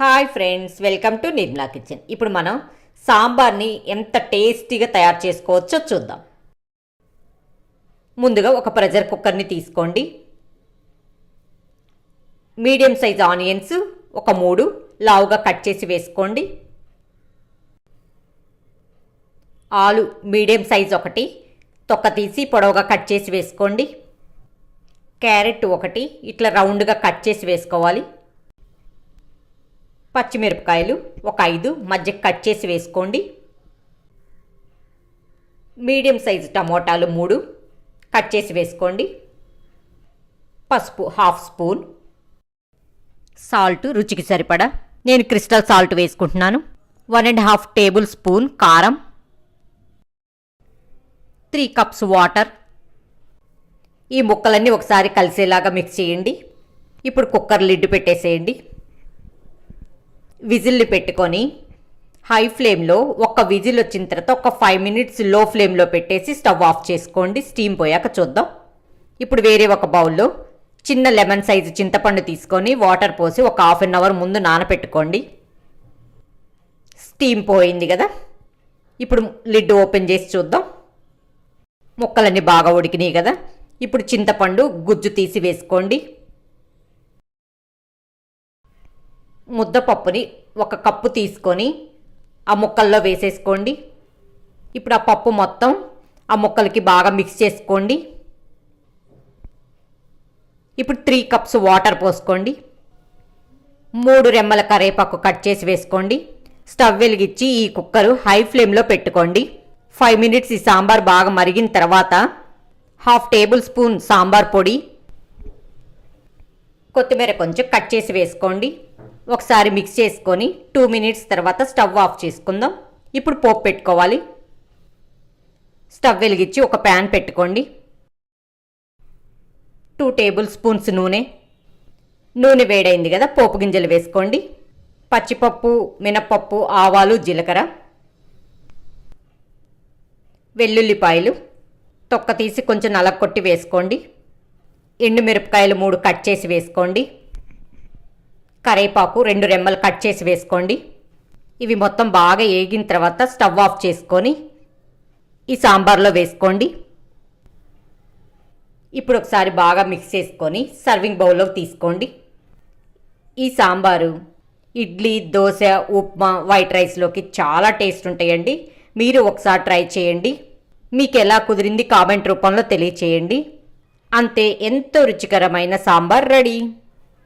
Hi friends welcome to Nirmala kitchen. ఇప్పుడు మనం సాంబార్ని ఎంత టేస్టీగా తయారు చేసుకోవచ్చో చూద్దాం. ముందుగా ఒక ప్రెషర్ కుక్కర్ని తీసుకోండి. మీడియం సైజ్ ఆనియన్స్ ఒక మూడు లావుగా కట్ చేసి వేసుకోండి. ఆలు మీడియం సైజ్ ఒకటి తొక్క తీసి పొడవుగా కట్ చేసి వేసుకోండి. క్యారెట్ ఒకటి ఇట్లా రౌండ్గా కట్ చేసి వేసుకోవాలి. పచ్చిమిరపకాయలు ఒక ఐదు మధ్య కట్ చేసి వేసుకోండి. మీడియం సైజు టమోటాలు మూడు కట్ చేసి వేసుకోండి. పసుపు హాఫ్ స్పూన్. సాల్ట్ రుచికి సరిపడా. నేను క్రిస్టల్ సాల్ట్ వేసుకుంటున్నాను. One and half tablespoon కారం. Three cups water. ఈ ముక్కలన్నీ ఒకసారి కలిసేలాగా మిక్స్ చేయండి. ఇప్పుడు కుక్కర్ లిడ్ పెట్టేసేయండి. విజిల్ని పెట్టుకొని హై ఫ్లేమ్లో ఒక విజిల్ వచ్చిన తర్వాత ఒక ఫైవ్ మినిట్స్లో ఫ్లేమ్లో పెట్టేసి స్టవ్ ఆఫ్ చేసుకోండి. స్టీమ్ పోయాక చూద్దాం. ఇప్పుడు వేరే ఒక బౌల్లో చిన్న లెమన్ సైజు చింతపండు తీసుకొని వాటర్ పోసి ఒక హాఫ్ అన్ అవర్ ముందు నానపెట్టుకోండి. స్టీమ్ పోయింది కదా. ఇప్పుడు లిడ్ ఓపెన్ చేసి చూద్దాం. ముక్కలన్నీ బాగా ఉడికినాయి కదా. ఇప్పుడు చింతపండు గుజ్జు తీసి వేసుకోండి. ముద్దపప్పుని ఒక కప్పు తీసుకొని ఆ ముక్కల్లో వేసేసుకోండి. ఇప్పుడు ఆ పప్పు మొత్తం ఆ ముక్కలకి బాగా మిక్స్ చేసుకోండి. ఇప్పుడు త్రీ కప్స్ వాటర్ పోసుకోండి. మూడు రెమ్మల కరేపాకు కట్ చేసి వేసుకోండి. స్టవ్ వెలిగించి ఈ కుక్కరు హై ఫ్లేమ్లో పెట్టుకోండి. ఫైవ్ మినిట్స్ ఈ సాంబార్ బాగా మరిగిన తర్వాత హాఫ్ టేబుల్ స్పూన్ సాంబార్ పొడి కొత్తిమీర కొంచెం కట్ చేసి వేసుకోండి. ఒకసారి మిక్స్ చేసుకొని టూ మినిట్స్ తర్వాత స్టవ్ ఆఫ్ చేసుకుందాం. ఇప్పుడు పోపు పెట్టుకోవాలి. స్టవ్ వెలిగించి ఒక ప్యాన్ పెట్టుకోండి. టూ టేబుల్ స్పూన్స్ నూనె. నూనె వేడైంది కదా పోపు గింజలు వేసుకోండి. పచ్చిపప్పు మినప్పప్పు ఆవాలు జీలకర్ర. వెల్లుల్లిపాయలు. తొక్క తీసి కొంచెం నలగొట్టి వేసుకోండి. ఎండుమిరపకాయలు మూడు కట్ చేసి వేసుకోండి. కరేపాకు రెండు రెమ్మలు కట్ చేసి వేసుకోండి. ఇవి మొత్తం బాగా ఏగిన తర్వాత స్టవ్ ఆఫ్ చేసుకొని ఈ సాంబార్లో వేసుకోండి. ఇప్పుడు ఒకసారి బాగా మిక్స్ చేసుకొని సర్వింగ్ బౌల్లోకి తీసుకోండి. ఈ సాంబారు ఇడ్లీ దోశ ఉప్మా వైట్ రైస్లోకి చాలా టేస్ట్ ఉంటాయండి. మీరు ఒకసారి ట్రై చేయండి. మీకు ఎలా కుదిరింది కామెంట్ రూపంలో తెలియచేయండి. అంతే ఎంతో రుచికరమైన సాంబార్ రెడీ.